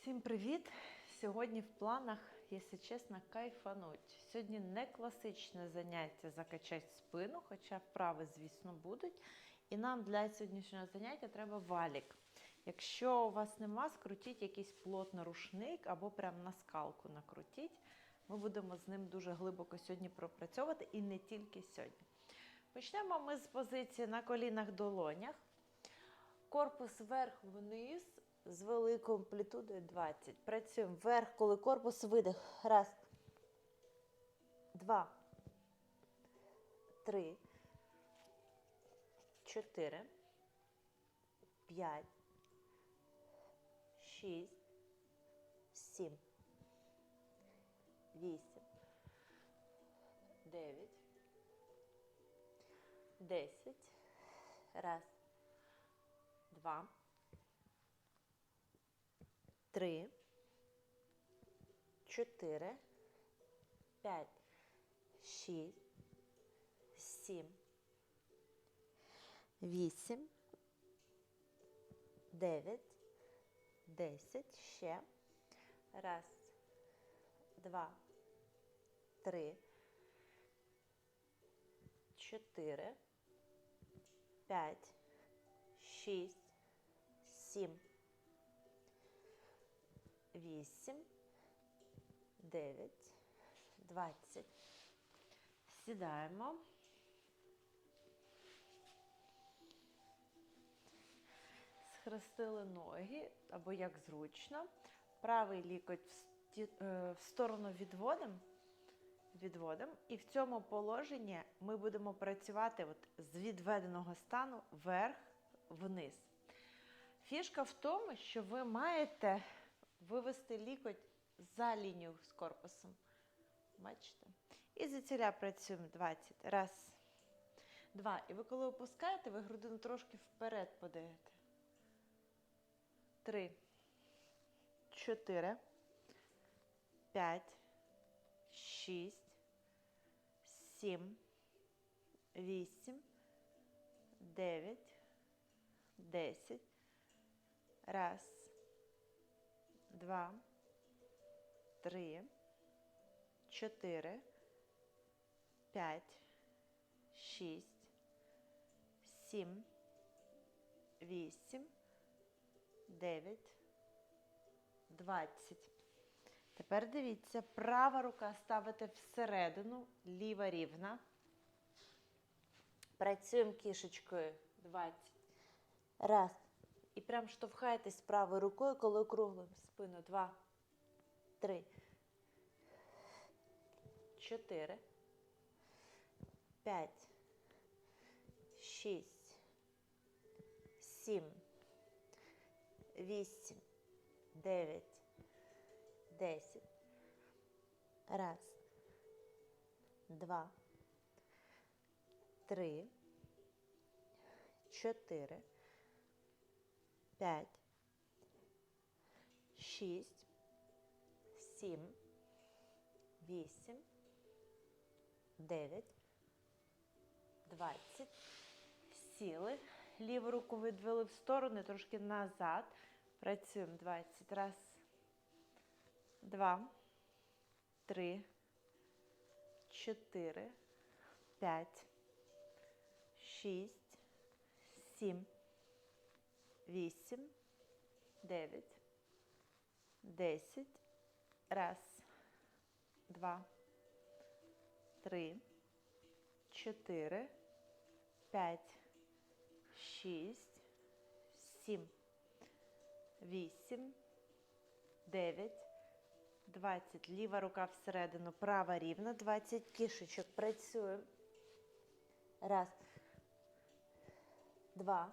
Всім привіт! Сьогодні в планах, якщо чесно, кайфануть. Сьогодні не класичне заняття закачати спину, хоча вправи, звісно, будуть. І нам для сьогоднішнього заняття треба валік. Якщо у вас нема, скрутіть якийсь плотний рушник або прям на скалку накрутіть. Ми будемо з ним дуже глибоко сьогодні пропрацьовувати і не тільки сьогодні. Почнемо ми з позиції на колінах долонях. Корпус вверх-вниз з великою амплітудою 20. Працюємо вверх, коли корпус видих. Раз. Два. Три. Чотири. П'ять. Шість. Сім. Вісім. Дев'ять. Десять. Раз. Два. Три. Чотири. П'ять. Шість. Сім. Вісім. Дев'ять. Десять. Ще. Раз. Два. Три. Чотири. П'ять. Шість. Сім. Вісім. Дев'ять. Двадцять. Сідаємо. Схрестили ноги, або як зручно. Правий лікоть в сті- е, в сторону відводимо. Відводимо. І в цьому положенні ми будемо працювати от з відведеного стану вверх-вниз. Фішка в тому, що ви маєте вивести лікоть за лінію з корпусом. Бачите? І звідсіля працюємо 20. Раз, два. І ви коли опускаєте, ви грудину трошки вперед подаєте. Три, чотири, п'ять, шість, сім, вісім, дев'ять, десять. Раз, два, три, чотири, п'ять, шість, сім, вісім, дев'ять, двадцять. Тепер дивіться, права рука ставите всередину, ліва рівна. Працюємо кішечкою. 20. Раз. І прям штовхаєтесь правою рукою, коли округлим спину. Два, три, чотири, п'ять, шість, сім, вісім, дев'ять, десять. Раз, два, три, чотири. П'ять, шість, сім, вісім, дев'ять, двадцять. Сіли. Ліву руку відвели в сторону, трошки назад. Працюємо 20. Раз, два, три, чотири, п'ять, шість, сім. Вісім, дев'ять, десять. Раз, два, три, чотири, п'ять, шість, сім, вісім, дев'ять, двадцять. Ліва рука всередину, права рівна. Двадцять. Кішечок. Працюємо. Раз, два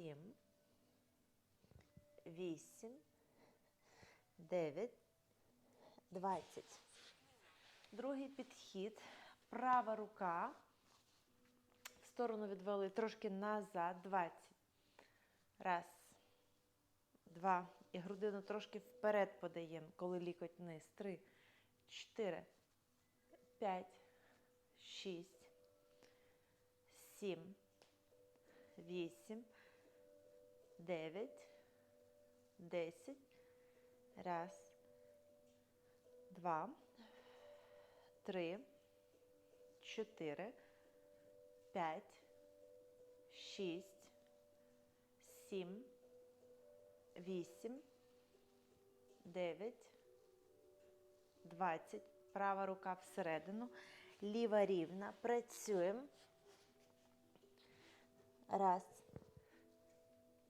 сім, вісім, дев'ять, двадцять. Другий підхід. Права рука. В сторону відвели трошки назад. Двадцять. Раз. Два. І грудину трошки вперед подаємо, коли лікоть вниз. Три. Чотири. П'ять. Шість. Сім. Вісім. Дев'ять. Десять. Раз. Два. Три. Чотири. П'ять. Шість. Сім. Вісім. Дев'ять. Двадцять. Права рука всередину. Ліва рівна. Працюємо. Раз.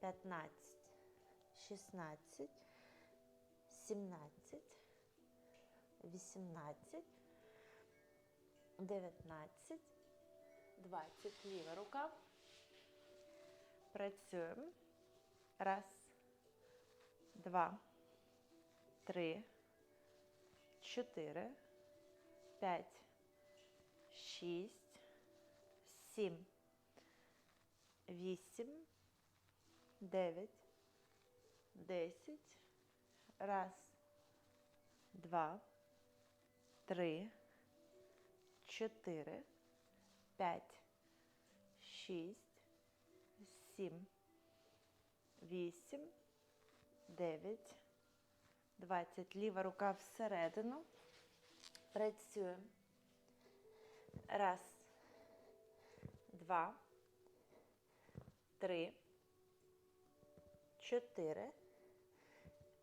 15, 16, 17, 18, 19, 20. Ліва рука. Працюємо. Раз, два, три, чотири, п'ять, шість, сім, вісім. Дев'ять. Десять. Раз. Два. Три. Чотири. П'ять. Шість. Сім. Вісім. Дев'ять. Двадцять. Ліва рука всередину. Працюємо. Раз. Два. Три. Чотири.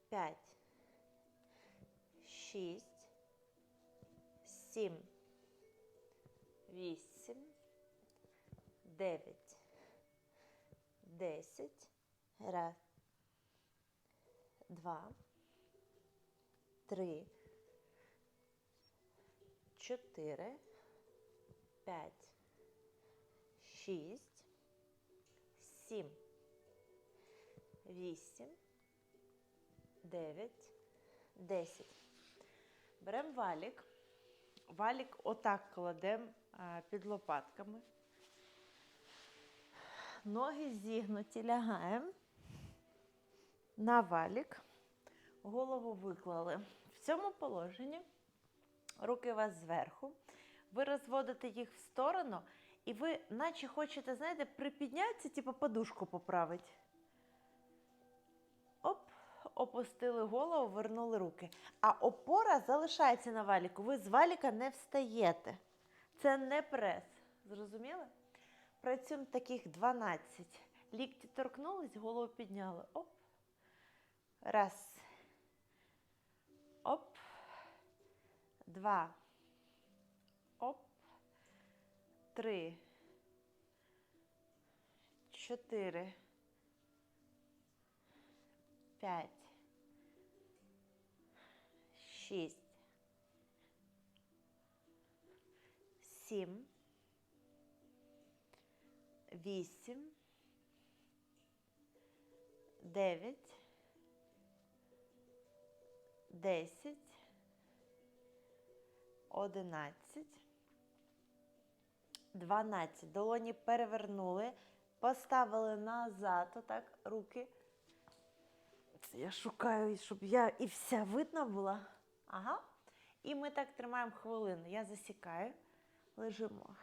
П'ять. Шість. Сім. Вісім. Дев'ять. Десять. Раз. Два. Три. Чотири. П'ять. Шість. Сім. Вісім. Дев'ять. Десять. Беремо валік. Валік отак кладемо під лопатками. Ноги зігнуті, лягаємо на валік. Голову виклали. В цьому положенні руки у вас зверху. Ви розводите їх в сторону, і ви, наче хочете, знаєте, припіднятися, типу подушку поправити. Оп, опустили голову, вернули руки. А опора залишається на валіку. Ви з валіка не встаєте. Це не прес. Зрозуміли? Працюємо таких 12. Лікті торкнулись, голову підняли. Оп. Раз. Оп. Два. Оп. Три. Чотири. П'ять. Шість. Сім. Вісім. Дев'ять. Десять. Одинадцять. Дванадцять. Долоні перевернули. Поставили назад, отак, руки. Я шукаю, щоб я і вся видна була. Ага. І ми так тримаємо хвилину. Я засікаю. Лежимо.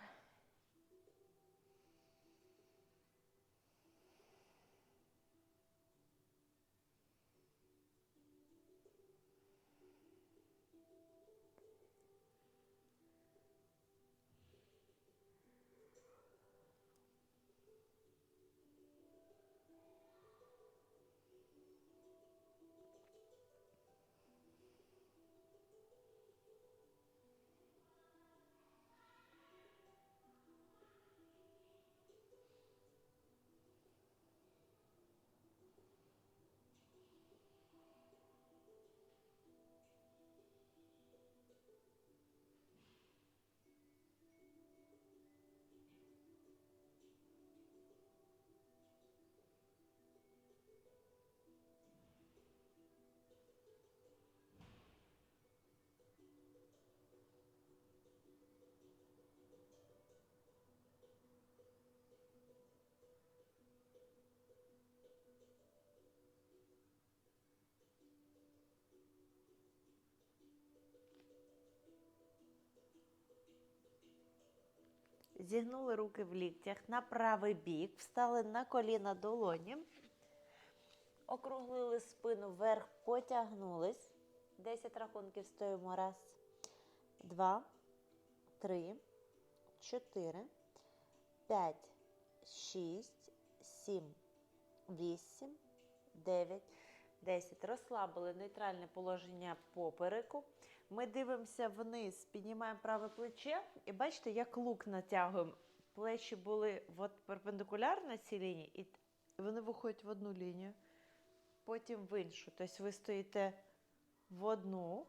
Зігнули руки в ліктях на правий бік, встали на коліна долоні, округлили спину вверх, потягнулись. 10 рахунків стоїмо. Раз, два, три, чотири, п'ять, шість, сім, вісім, дев'ять, десять. Розслабили нейтральне положення попереку. Ми дивимося вниз, піднімаємо праве плече і бачите, як лук натягуємо. Плечі були от перпендикулярно цій лінії, і вони виходять в одну лінію, потім в іншу. Тобто ви стоїте в одну,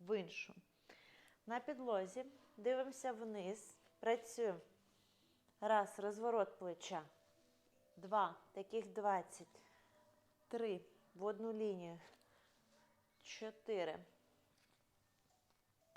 в іншу. На підлозі дивимося вниз, працюємо. Раз, розворот плеча. Два, таких 20. Три, в одну лінію. Чотири.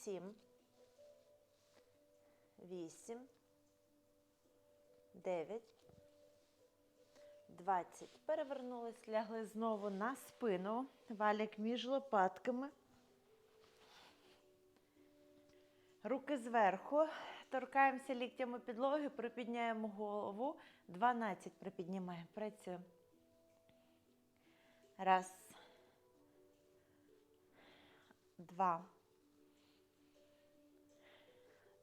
Сім. Вісім. Дев'ять. Двадцять. Перевернулись, лягли знову на спину. Валік між лопатками. Руки зверху. Торкаємося ліктями підлоги, припідняємо голову. 12 припіднімаємо. Працюємо. Раз. Два.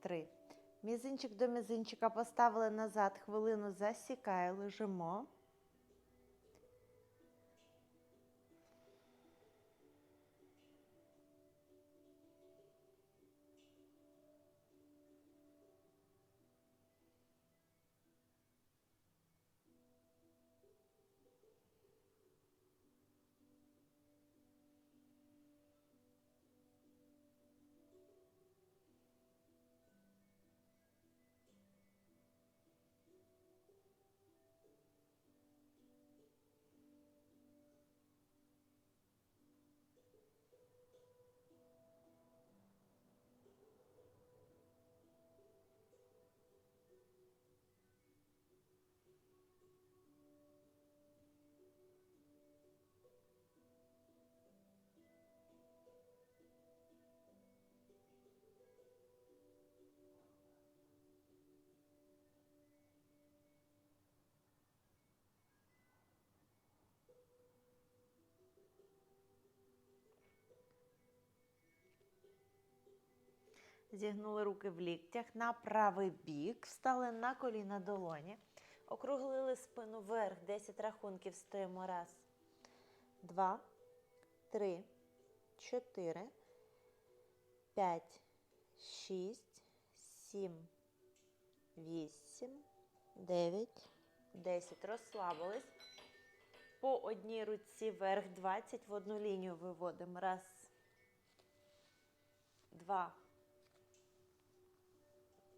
Три. Мізинчик до мізинчика поставили назад, хвилину засікаю, лежимо. Зігнули руки в ліктях на правий бік, встали на коліна долоні, округлили спину вверх, 10 рахунків стоїмо. Раз, два, три, чотири, п'ять, шість, сім, вісім, дев'ять, десять. Розслабились. По одній руці вверх 20 в одну лінію виводимо. Раз, два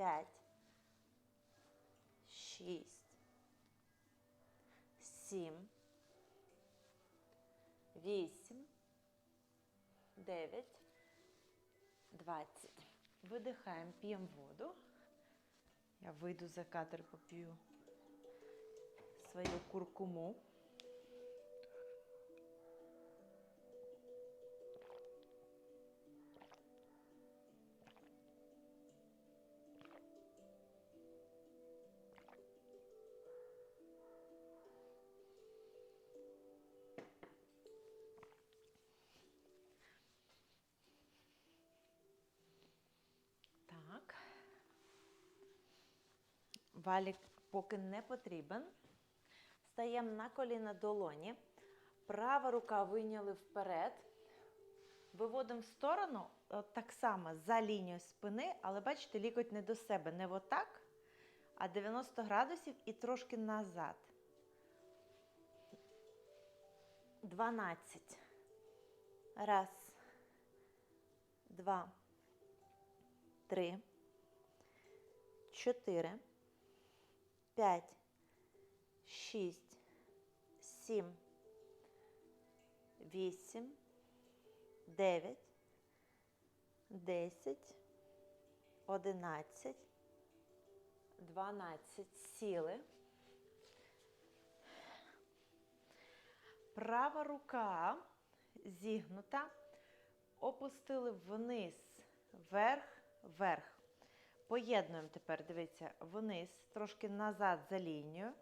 П'ять, шість, сім, вісім, 9, 20. Видихаємо, п'ємо воду. Я вийду за кадр, поп'ю свою куркуму. Валік поки не потрібен. Стаємо на коліна долоні. Права рука вийняли вперед. Виводимо в сторону, от так само за лінію спини, але бачите, лікоть не до себе. Не отак, а 90 градусів і трошки назад. 12. Раз. Два. Три. Чотири. П'ять. Шість. Сім. Вісім. Дев'ять. Десять. Одинадцять. Дванадцять. Сіли. Права рука зігнута. Опустили вниз, вверх, вверх. Поєднуємо тепер, дивіться, вниз, трошки назад за лінію.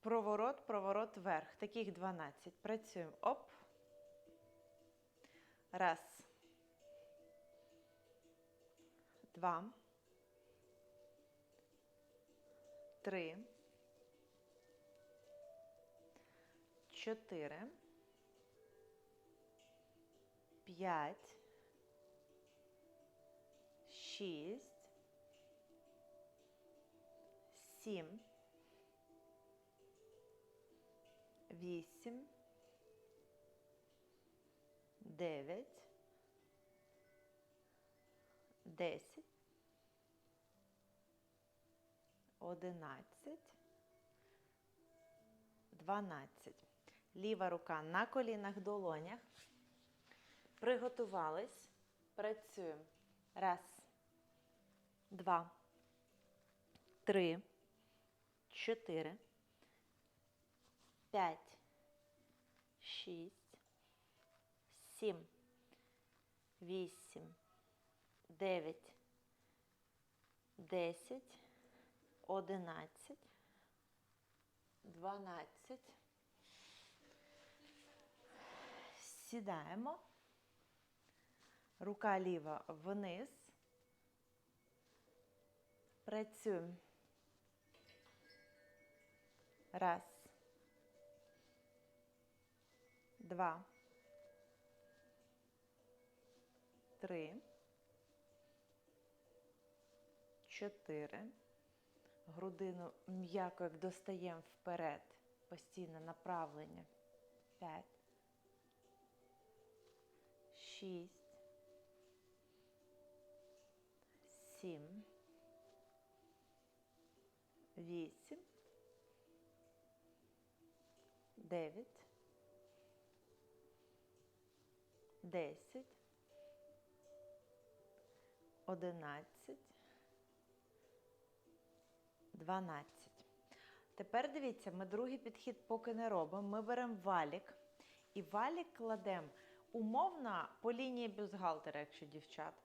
Проворот, проворот вверх. Таких 12. Працюємо. Оп. Раз. Два. Три. Чотири. П'ять. Шість. Сім. Вісім. Дев'ять. Десять. Одинадцять. Дванадцять. Ліва рука на колінах долонях. Приготувались. Працюємо. Раз. Два. Три. Чотири. П'ять. Шість. Сім. Вісім. Дев'ять. Десять. Одинадцять. Дванадцять. Сідаємо. Рука ліва вниз. Працюємо. Раз. Два. Три. Чотири. Грудину м'яко як достаємо вперед. Постійне направлення. П'ять. Шість. Сім. Вісім. Дев'ять. Десять. Одинадцять. Дванадцять. Тепер дивіться, ми другий підхід поки не робимо. Ми беремо валік і валік кладемо умовно по лінії бюстгальтера, якщо дівчата.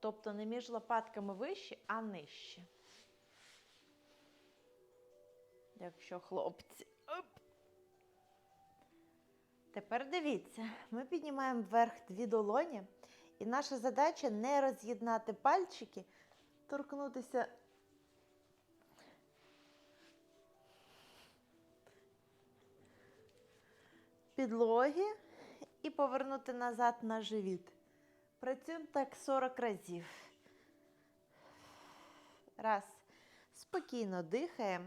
Тобто не між лопатками вище, а нижче. Якщо хлопці. Оп. Тепер дивіться, ми піднімаємо вверх дві долоні, і наша задача не роз'єднати пальчики, торкнутися підлоги і повернути назад на живіт. Працюємо так 40 разів. Раз. Спокійно дихаємо.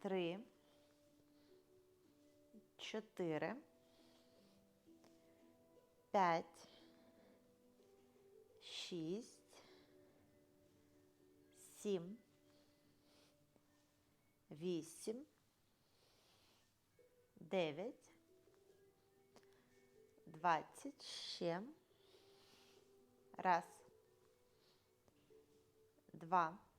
три, чотири, п'ять, шість, сім, вісім, дев'ять, двадцять, ще. Раз, два,